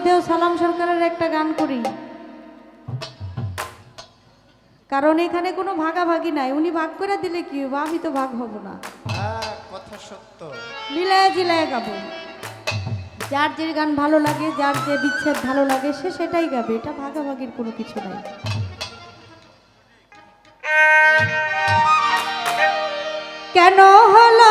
মধ্যেও সালাম সরকারের একটা গান করি। কারণ এখানে কোনো ভাগাভাগি নাই। উনি ভাগ করে দিলে কি হবে আমি তো ভাগ হব না। হ্যাঁ কথা সত্য। মিলায় জিলায় গাবো। যার যে গান ভালো লাগে যার যে বিচ্ছেদ ভালো লাগে সে সেটাই গাবে। এটা ভাগাভাগির কোনো কিছু নাই। কেন হলো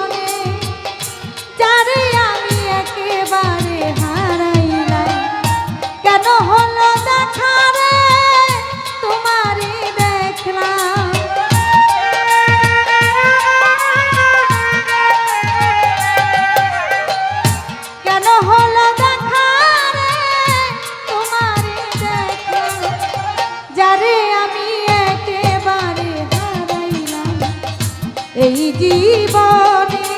এই জীবনে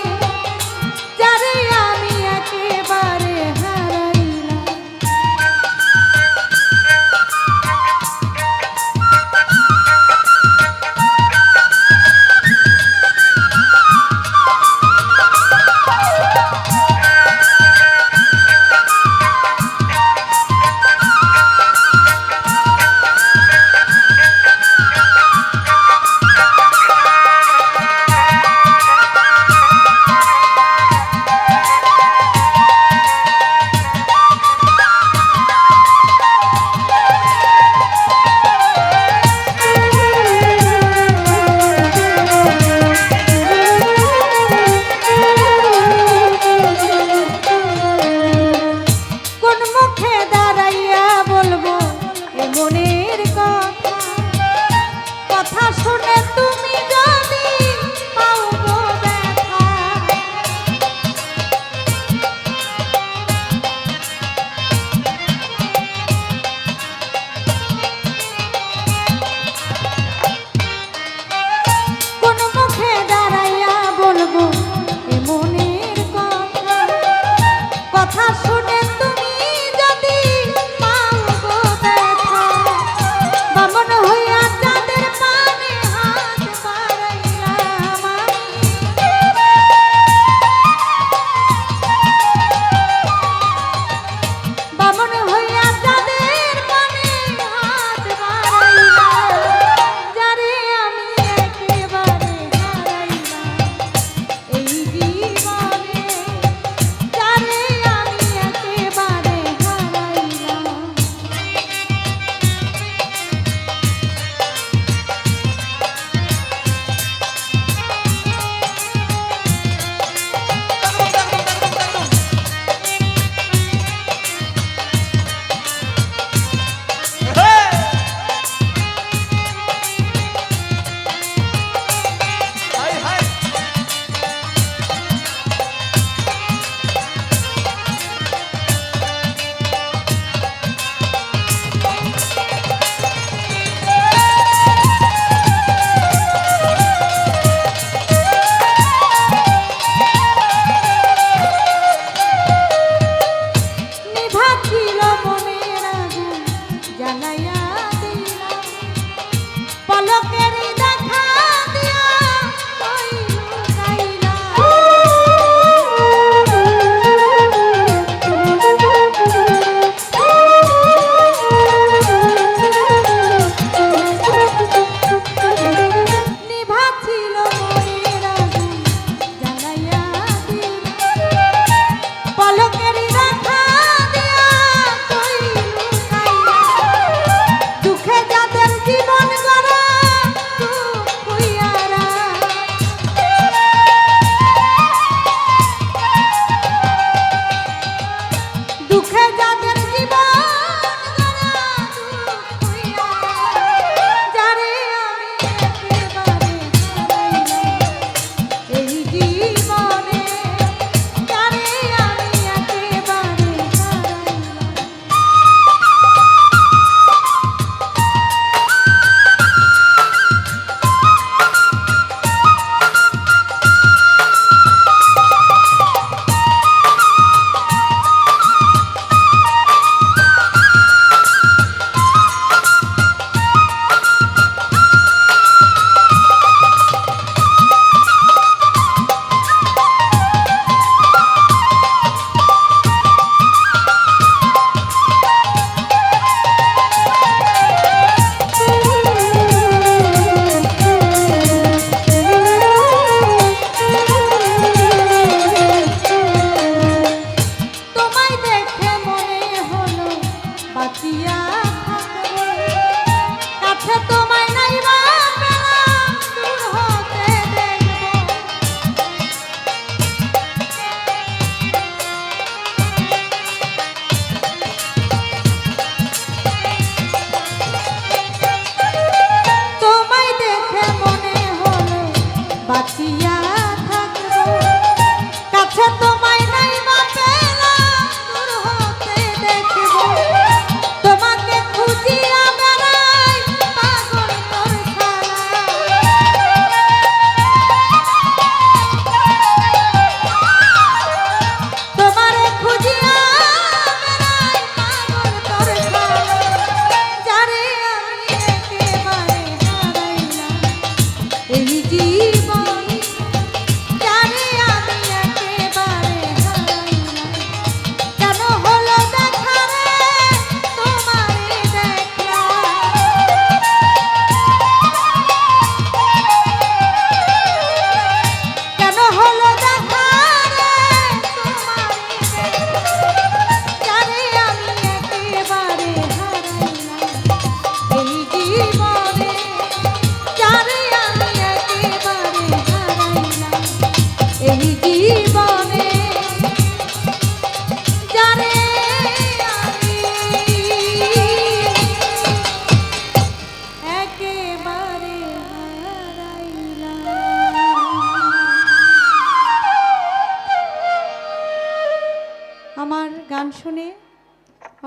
Eh,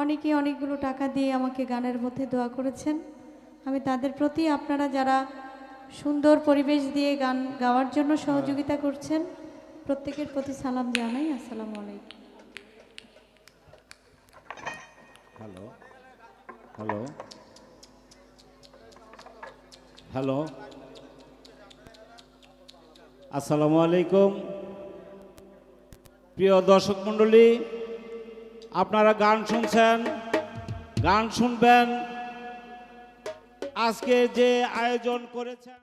অনেকেই অনেকগুলো টাকা দিয়ে আমাকে গানের মধ্যে দোয়া করেছেন। আমি তাদের প্রতি আপনারা যারা সুন্দর পরিবেশ দিয়ে গান গাওয়ার জন্য সহযোগিতা করছেন প্রত্যেকের প্রতি সালাম জানাই। আসসালামু আলাইকুম। হ্যালো হ্যালো হ্যালো আসসালামু আলাইকুম। প্রিয় দর্শক মণ্ডলী আপনারা গান শুনছেন গান শুনবেন। আজকে যে আয়োজন করেছেন